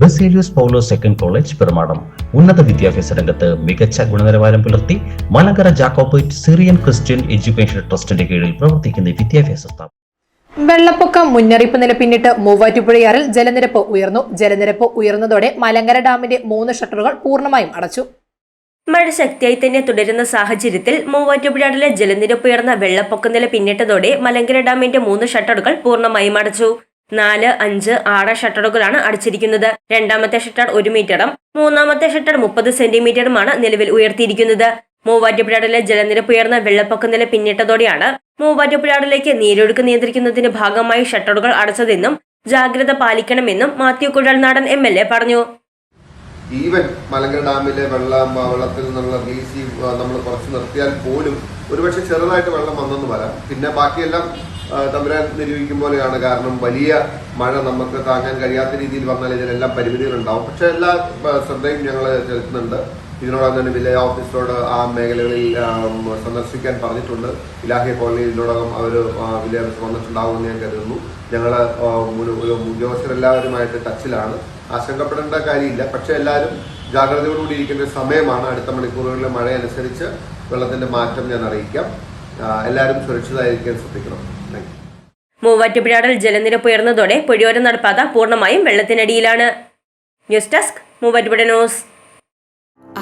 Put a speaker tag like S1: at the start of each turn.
S1: Baselius Paulo second college Perumadam. ഉന്നത വിദ്യാഭ്യാസ രംഗത്ത് മികച്ച ഗുണനിലവാരം പുലർത്തി Malankara Jacobite Syrian Christian education ട്രസ്റ്റിന്റെ കീഴിൽ പ്രവർത്തിക്കുന്ന വിദ്യാഭ്യാസ സ്ഥാപനം.
S2: വെള്ളപ്പൊക്കം മുന്നറിയിപ്പ് നില പിന്നിട്ട് മൂവാറ്റുപുഴയാറിൽ ജലനിരപ്പ് ഉയർന്നു. ജലനിരപ്പ് ഉയർന്നതോടെ മലങ്കര ഡാമിന്റെ മൂന്ന് ഷട്ടറുകൾ പൂർണമായും അടച്ചു.
S3: മഴ ശക്തിയായി തന്നെ തുടരുന്ന സാഹചര്യത്തിൽ മൂവാറ്റുപുഴയാറിലെ ജലനിരപ്പ് ഉയർന്ന വെള്ളപ്പൊക്ക നില പിന്നിട്ടതോടെ മലങ്കര ഡാമിന്റെ മൂന്ന് ഷട്ടറുകൾ പൂർണമായും അടച്ചു. നാല് അഞ്ച് ആറ് ഷട്ടറുകളാണ് അടച്ചിരിക്കുന്നത്. രണ്ടാമത്തെ ഷട്ടർ ഒരു മീറ്ററും മൂന്നാമത്തെ ഷട്ടർ മുപ്പത് സെന്റിമീറ്ററുമാണ് നിലവിൽ ഉയർത്തിയിരിക്കുന്നത്. മൂവാറ്റുപുഴയിലെ ജലനിരപ്പ് ഉയർന്ന വെള്ളപ്പൊക്ക നില പിന്നിട്ടതോടെയാണ് മൂവാറ്റുപുഴയിലേക്ക് നീരൊഴുക്ക് നിയന്ത്രിക്കുന്നതിന്റെ ഭാഗമായി ഷട്ടറുകൾ അടച്ചതെന്നും ജാഗ്രത പാലിക്കണമെന്നും Mathew Kuzhalnadan M L A പറഞ്ഞു.
S4: ഈവൻ മലങ്കര ഡാമിലെ വെള്ളം വെള്ളത്തിൽ നിന്നുള്ള റിലീസ് നമ്മൾ കുറച്ച് നിർത്തിയാൽ പോലും ഒരുപക്ഷെ ചെറുതായിട്ട് വെള്ളം വന്നെന്ന് വരാം. പിന്നെ ബാക്കിയെല്ലാം തമ്പുരാൻ നിരൂപിക്കും പോലെയാണ്. കാരണം വലിയ മഴ നമുക്ക് താങ്ങാൻ കഴിയാത്ത രീതിയിൽ വന്നാൽ ഇതിനെല്ലാം പരിമിതികളുണ്ടാവും. പക്ഷെ എല്ലാ ശ്രദ്ധയും ഞങ്ങൾ ചെലുത്തുന്നുണ്ട്. ഇതിനോടൊപ്പം തന്നെ വില്ലേജ് ഓഫീസറോട് ആ മേഖലകളിൽ സന്ദർശിക്കാൻ പറഞ്ഞിട്ടുണ്ട്. ഇലാഹി കോളനി ഇതിനോടകം അവർ വില്ലേജ് വന്നിട്ടുണ്ടാവുമെന്ന് ഞാൻ കരുതുന്നു. ഞങ്ങൾ ഉദ്യോഗസ്ഥരെല്ലാവരുമായിട്ട് ടച്ചിലാണ്. ആശങ്കപ്പെടേണ്ട കാര്യമില്ല. പക്ഷേ എല്ലാവരും ജാഗ്രതയോടുകൂടി ഇരിക്കുന്ന സമയമാണ്. അടുത്ത മണിക്കൂറുകളിലെ മഴ അനുസരിച്ച് വെള്ളത്തിന്റെ മാറ്റം ഞാൻ അറിയിക്കാം. എല്ലാവരും സുരക്ഷിതമായിരിക്കാൻ ശ്രദ്ധിക്കണം. താങ്ക്
S3: മൂവാറ്റുപുഴയിൽ ജലനിരപ്പ് ഉയർന്നതോടെ പുഴയോര നടപ്പാത പൂർണമായും വെള്ളത്തിനടിയിലാണ്. News desk Muvattupuzha news.